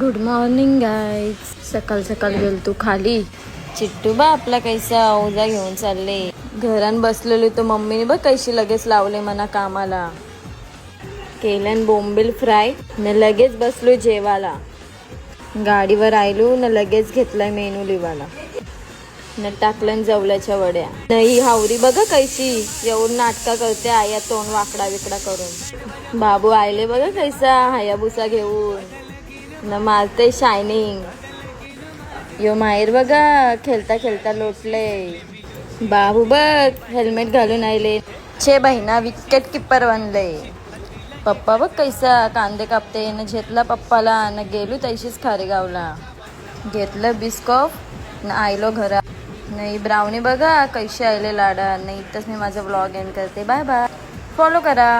Good morning guys सकाळ सकाळ गेल तू खाली. चिट्टू बा आपला कैसा ओझा घेऊन चालले? घरान बसलेली तो मम्मीने बघ कैशी लगेच लावले मना कामाला. केल्यान बोंबील फ्राय न लगेच बसलो जेवायला. गाडीवर आयलो न लगेच घेतलाय मेनू लिवाला न टाकलं जवल्याच्या वड्या. नाही हावरी बघा कैशी येऊन नाटका करते आया तोंड वाकडा विकडा करून. बाबू आयले बघा कैसा हायाबुसा घेऊन. न मारते शायनिंग यो माहेर बघा खेळता खेळता लोटले. बाबू बघ हेल्मेट घालून आले छे बहिणा विकेट किपर बनले. पप्पा बघ कैसा कांदे कापते. न झेतला पप्पाला न गेलो तैशीच खारेगावला. घेतलं बिस्कॉफ न आयलो घरा. नाही ब्राउनी बघा कैसे आले लाडा. नाही इथंच मी माझा ब्लॉग एंड करते. बाय बाय फॉलो करा.